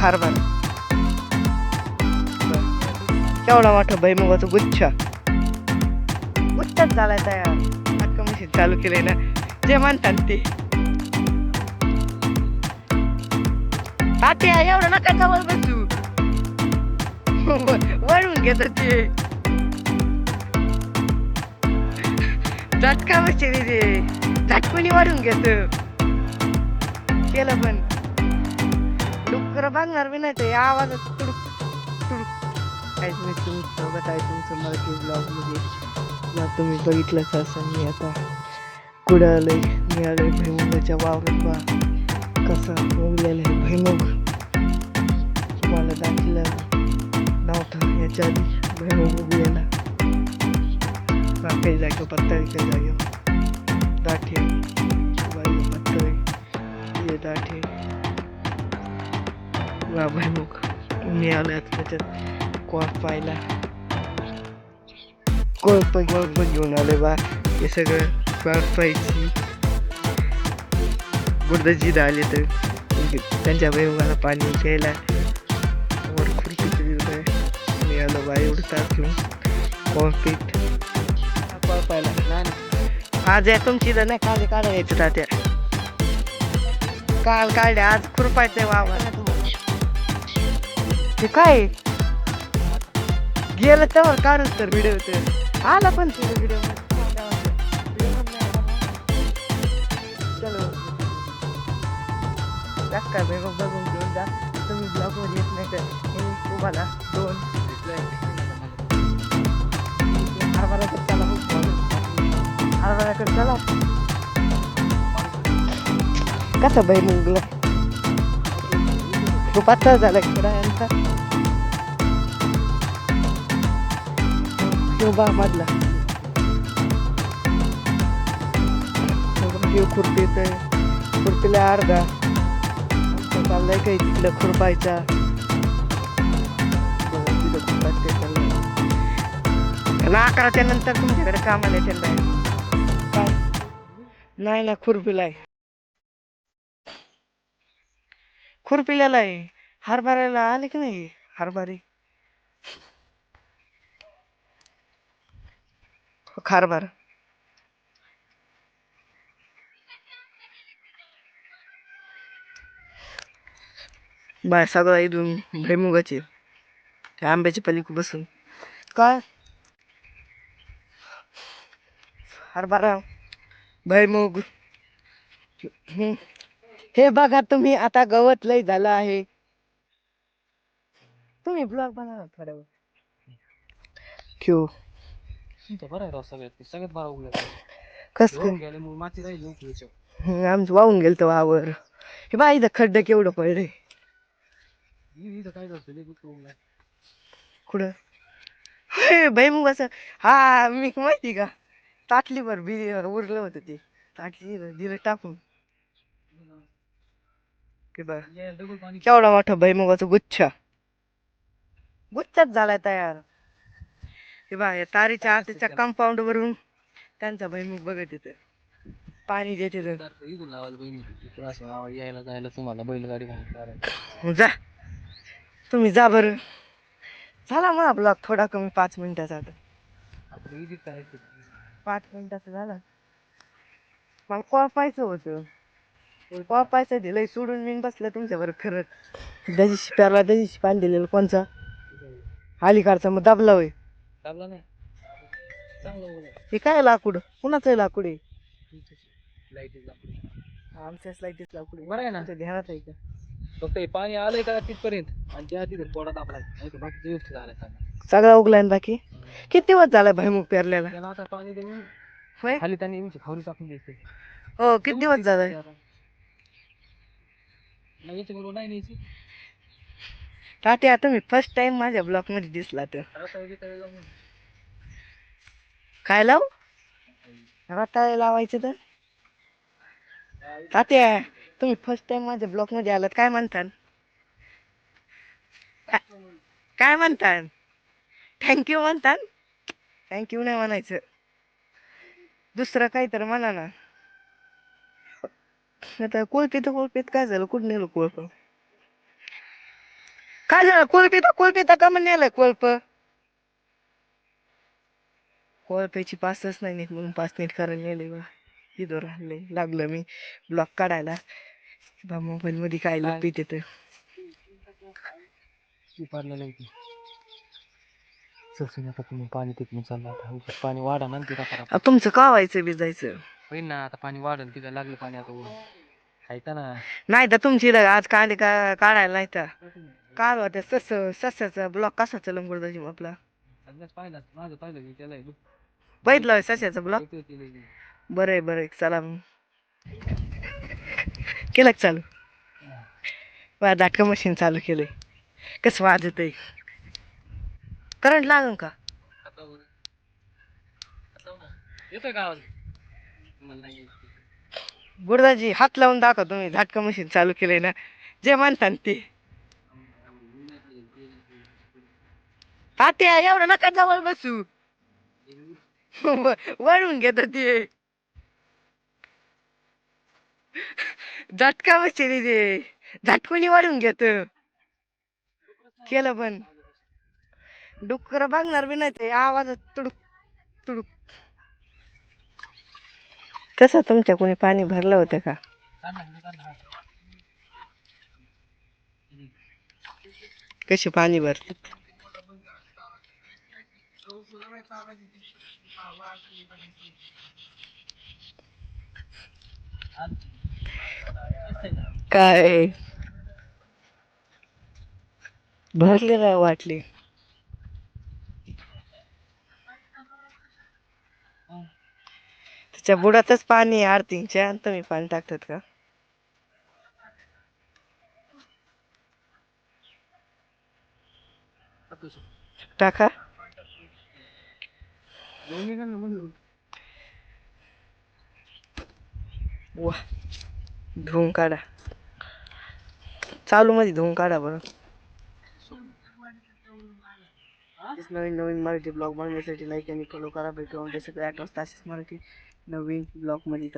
खारभार केवढा मोठा भैमुगाचा गुच्छ. गुच्छच झालाय तयार. अख्खं मशीन चालू केलंय ना. जे म्हणतात ते. तात्या एवढं नका जवळ बसू. वळून घेत ते झटका बसते ते झटकुनी वाढून घेत. केलं पण. डुक्कर बांधणार बी नाही तर या आवाजात तुडुक तुडुक काय तुम्ही सोबत आहे तुमचं मराठी ब्लॉगमध्ये. तुम्ही बघितलंच असं मी आता. कुठं आलोय? मी आलोय भैमुगाच्या वावरात बा. कसं उगलेला आहे भैमुग तुम्हाला दाखलं नव्हतं याच्या आधी भैमुग उगलेला. काही जागेवर पत्ता काही जागेवर. दाठे बाई पत्ता हे दाठे वा भैमुग मी आलो आता त्याच्यात कोळप पाहिला कोळप कोळप घेऊन आले बा हे सगळं कोळप पाहिजे गुडदाची आले तर त्यांच्या भैमुगाला पाणी प्यायला वर खुर्ची केली मी आलो बा एवढं तास घेऊन कोळपीत कोळपायला आज या तुमची तर नाही काढे काढा यायचं तात्या काल काढले आज खुरपायचंय वावर हे काय? गेलं त्यावर काढूच तर व्हिडिओ तर आला पण तुझा व्हिडिओ चलो जास्त काय बघ बघून घेऊन जा. तुम्ही ब्लॉगवर येत नाही तर मी तुम्हाला दोन. हरभऱ्याकडे चला हरभऱ्याकडे चला. कसं बाई मुंगला? खूप आता झाला खेळा यांचा शोभा मधला खुर्पी येतोय खुर्पीला अर्धा. चाललंय काही तिकडं खुरपायचा. ते. आणि अकराच्या नंतर तुमच्याकडे कामाला येते नाही ना खुरपीला आहे खुरपिल्याला आहे. हरभऱ्याला आले की नाही हरभरे? खारभार बाय सगळं इथून भैमुगाचे त्या आंब्याची पलीकडे बसून. काय? हरभरा. भैमुग हम्म. हे बघा तुम्ही आता गवत लय झालं आहे. तुम्ही ब्लॉग बनवा थोड्या वेळ ठेव बरं आहे राव सगळ्यात सगळ्यात बरं उगलं कस गेले मग माती राहिली. आमचं वाहून गेलं तर वावर. हे बा इथं खड्डे केवढं पडले. ही इथं काय झालं? लय गुत्त उगलाय. कुठं? हे हा मी माहिती का? ताटलीवर बी उरलं होतं ते. ताटली दिलं टाकून. बघ केवढा मोठा भैमुगाचा गुच्छ। गुच्छच झालाय तयार। हे बा या तारीच्या आतीच्या कंपाऊंड वरून त्यांचा भैमुग बघत येत पाणी देते यायला जायला तुम्हाला बैलगाडी. जा. तुम्ही जा बरं. झाला मग ब्लॉग थोडा कमी पाच मिनिटाचा आता. आपलं. पाच मिनिटाचं झालं. मला कॉपायचं होतं. कॉपायचं दिलंय सोडून मी बसलं तुमच्यावर खरंच. त्या दिवशी प्यारला त्या दिवशी पाणी दिलेलं कोणचा? अलीकडचा मग दाबला होय. चालला नाही. हे काय लाकूड? कुणाचं आहे लाकूड आहे. आमच्याच लाईटीच लाकूड. बरं आहे ना. तुमच्या ध्यानात आहे का? फक्त हे पाणी आलंय का तिथपर्यंत? आणि त्या तिथे पोटात दाबलाय बाकी व्यवस्थित झालंय सगळं. उगलाय ना बाकी? किती दिवस झाला भैमुग पेरलेला? आता पाणी देऊन होय? खाली त्यांनी खावरी टाकून द्यायची. हो किती दिवस झालाय? नाही याच्याबरोबर नाही न्यायची? तात्या तुम्ही फर्स्ट टाइम माझ्या ब्लॉकमध्ये दिसला तर. रताळी बिताळी लावून. काय लाव? रताळे लावायचे तर. तात्या तुम्ही फर्स्ट टाइम माझ्या ब्लॉकमध्ये आलात काय म्हणतात काय म्हणतात थँक्यू म्हणतात थँक्यू नाही म्हणायचं. दुसरं काही तर म्हणा ना. आता कोळपी तर कोळपीत काय झालं? कुठं नेलं कोळप? काय झालं? कोळपीता कोळपीता का म्हणून नेलं कोळप? कोळप्याची पासच नाही नीट म्हणून पास नीट करायला नेले बा. इथं राहिले लागलं मी. ब्लॉक काढायला. बा मोबाईल मध्ये काय काय? लपीत येतं पाडलेलं आहे की. ससून आता तुम्ही पाणी तिकडून चाललं आता. उगाच पाणी वाढा ना तिला करा. आ, तुमचं का व्हायचं भिजायचं. होईन ना आता पाणी वाढन तिला लागलं पाणी आता ना. नाही तर तुमची इथं आज कांदे का काढायला नाही तर. काय होतं सस सस्याचा ब्लॉक कसा चलम गुरुदाजी आपला? सध्याच पाहिलं माझं पाहिलं की त्याला बघितलं सस्याचा ब्लॉक बरं आहे बरं आहे चला मग. केलं का चालू? वा दाटका मशीन चालू केलंय. कसं वाजत आहे करंट लागन का? आता. आता. येतोय का आवाज? मला नाही येत. गुरुदाजी हात लावून दाखवा तुम्ही. झटका मशीन चालू केलंय ना. जे म्हणता ते. तात्या एवढं नका जवळ बसू. वळून घेत ते. झटका मशीन ते. झटकुनी वाढून घेत. केलं पण. डुक्कर बघणार बी नाही ते. आवाजात तुडुक तुडुक. कसं तुमच्या कोणी पाणी भरलं होतं का? कसे पाणी भरले? काय? भरले का वाटले. त्या बुडातच पाणी आहे आरतीच्या. तुम्ही पाणी टाकतात का? टाका. वा. धुवून काढा. चालू मध्ये धुवून काढा बरं. नवीन नवीन मराठी ब्लॉग बनवण्यासाठी लाईक आणि फॉलो करा. भेटू सगळे आठ वाजता असेच मराठी नवीन ब्लॉगमध्ये